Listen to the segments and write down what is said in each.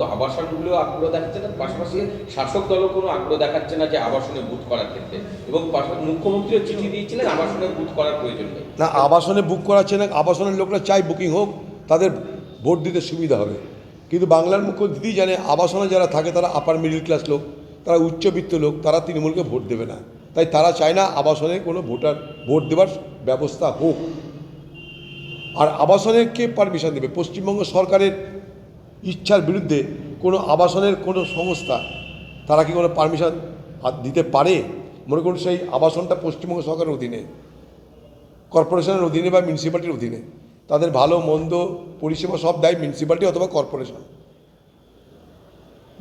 কিন্তু আবাসনগুলো আগ্রহ দেখাচ্ছে না, পাশাপাশি শাসক দলও কোনো আগ্রহ দেখাচ্ছে না যে আবাসনে বুথ করার ক্ষেত্রে। এবং মুখ্যমন্ত্রীও চিঠি দিয়েছিলেন, আবাসনে বুথ করার প্রয়োজন নেই। না, আবাসনে বুক করাচ্ছে না, আবাসনের লোকরা চাই বুকিং হোক, তাদের ভোট দিতে সুবিধা হবে। কিন্তু বাংলার মুখ্য দিদি জানে, আবাসনে যারা থাকে, তারা আপার মিডিল ক্লাস লোক, তারা উচ্চবিত্ত লোক, তারা তৃণমূলকে ভোট দেবে না। তাই তারা চায় না আবাসনে কোনো ভোটার, ভোট দেওয়ার ব্যবস্থা হোক। আর আবাসনের কে পারমিশন দেবে। পশ্চিমবঙ্গ সরকারের ইচ্ছার বিরুদ্ধে কোনো আবাসনের কোনো সংস্থা, তারা কি কোনো পারমিশন দিতে পারে? মনে করুন সেই আবাসনটা পশ্চিমবঙ্গ সরকারের অধীনে কর্পোরেশনের অধীনে বা মিউনিসিপ্যালিটির অধীনে। তাদের ভালো, মন্দ পরিষেবা সব দেয় মিউনিসিপ্যালিটি অথবা কর্পোরেশন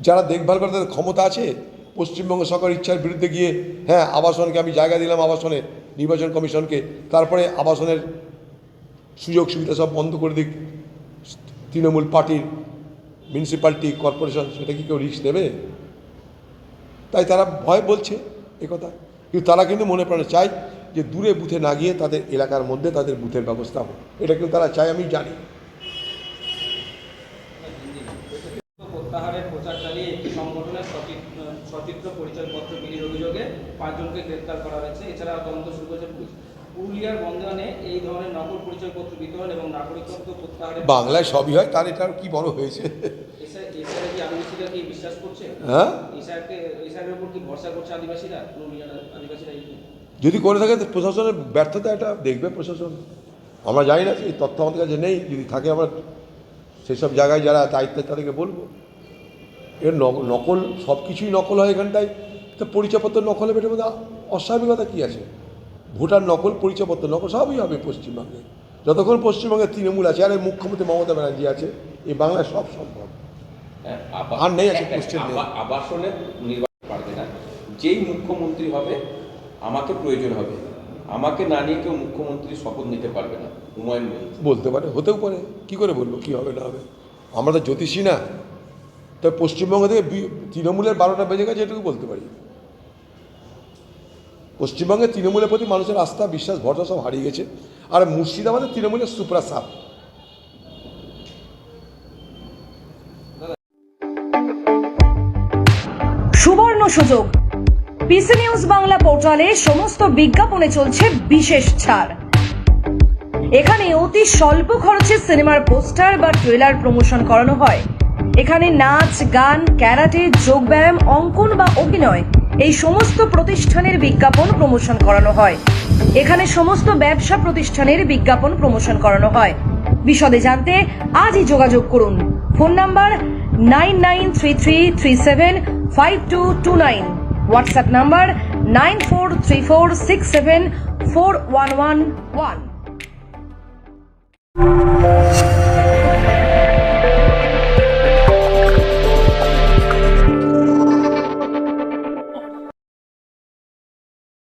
যারা দেখভাল করে তাদের ক্ষমতা আছে, পশ্চিমবঙ্গ সরকার ইচ্ছার বিরুদ্ধে গিয়ে হ্যাঁ আবাসনকে আমি জায়গা দিলাম আবাসনে, নির্বাচন কমিশনকে, তারপরে আবাসনের সুযোগ সুবিধা সব বন্ধ করে দিক, তৃণমূল পার্টির মিউনিসিপ্যালিটি কর্পোরেশন সেটা কি কেউ রিস্ক দেবে? তাই তারা ভয় বলছে কথা। কিন্তু তারা কিন্তু মনে প্রাণে চায় যে দূরে বুথে না গিয়ে তাদের এলাকার মধ্যে তাদের বুথের ব্যবস্থা হোক। এটা কিন্তু তারা চায়, আমি জানি। পরিচয়পত্র বিলির অভিযোগে পাঁচজনকে গ্রেপ্তার করা হয়েছে। এছাড়া তদন্ত শুরু করেছে পুলিশ। পুরুলিয়ার বন্ধনে এই ধরনের নকল পরিচয়পত্র বিতরণ এবং নাগরিকত্ব প্রত্যাহারের বাংলায় সবই হয়? তার এটা কি বড় হয়েছে? হ্যাঁ? যদি করে থাকে তো প্রশাসনের ব্যর্থতা এটা দেখবে প্রশাসন। আমরা জানি না এই তথ্য আমাদের কাছে নেই। যদি থাকে আমরা সেসব জায়গায় যারা দায়িত্বে তাদেরকে বলব। এর নক- নকল সব কিছুই নকল হয় এখানটায়। তো পরিচয়পত্র নকল হবে এটার মধ্যে অস্বাভাবিকতা কী আছে? ভোটার নকল পরিচয়পত্র নকল সবই হবে পশ্চিমবঙ্গে। যতক্ষণ পশ্চিমবঙ্গে তৃণমূল আছে আর এই মুখ্যমন্ত্রী মমতা ব্যানার্জি আছে এই বাংলায় সব সম্ভব। হ্যাঁ, আর নেই আছে question আবাসনে নির্বাচন পারবে না। যেই মুখ্যমন্ত্রী হবে আমাকে প্রয়োজন হবে। আমাকে না নিয়ে কেউ মুখ্যমন্ত্রী শপথ নিতে পারবে না হুমায়ুন বলতে পারে হতেও পারে। কি করে বলব কি হবে না হবে? আমরা তো জ্যোতিষী না। তবে পশ্চিমবঙ্গ থেকে বি- তৃণমূলের বারোটা বেজে গেছে এটুকু বলতে পারি। পশ্চিমবঙ্গে তৃণমূলের প্রতি মানুষের আস্থা, বিশ্বাস, ভরসা সব হারিয়ে গেছে। আর মুর্শিদাবাদে তৃণমূলের সুপ্রা সাপ। সুবর্ণ সুযোগ। পিসি নিউজ বাংলা পোর্টালে সমস্ত বিজ্ঞাপনে চলছে বিশেষ ছাড়। এখানে অতি স্বল্প খরচে সিনেমার পোস্টার বা ট্রেলার প্রমোশন করানো হয়। এখানে নাচ, গান, ক্যারাটে, যোগব্যায়াম, অঙ্কন বা অভিনয় এই সমস্ত প্রতিষ্ঠানের বিজ্ঞাপন প্রমোশন করানো হয়। এখানে সমস্ত ব্যবসা প্রতিষ্ঠানের বিজ্ঞাপন প্রমোশন করানো হয়। বিশদে জানতে আজই যোগাযোগ করুন। Phone number nine nine three three three seven five two two nine. WhatsApp number nine four three four six seven four one one one.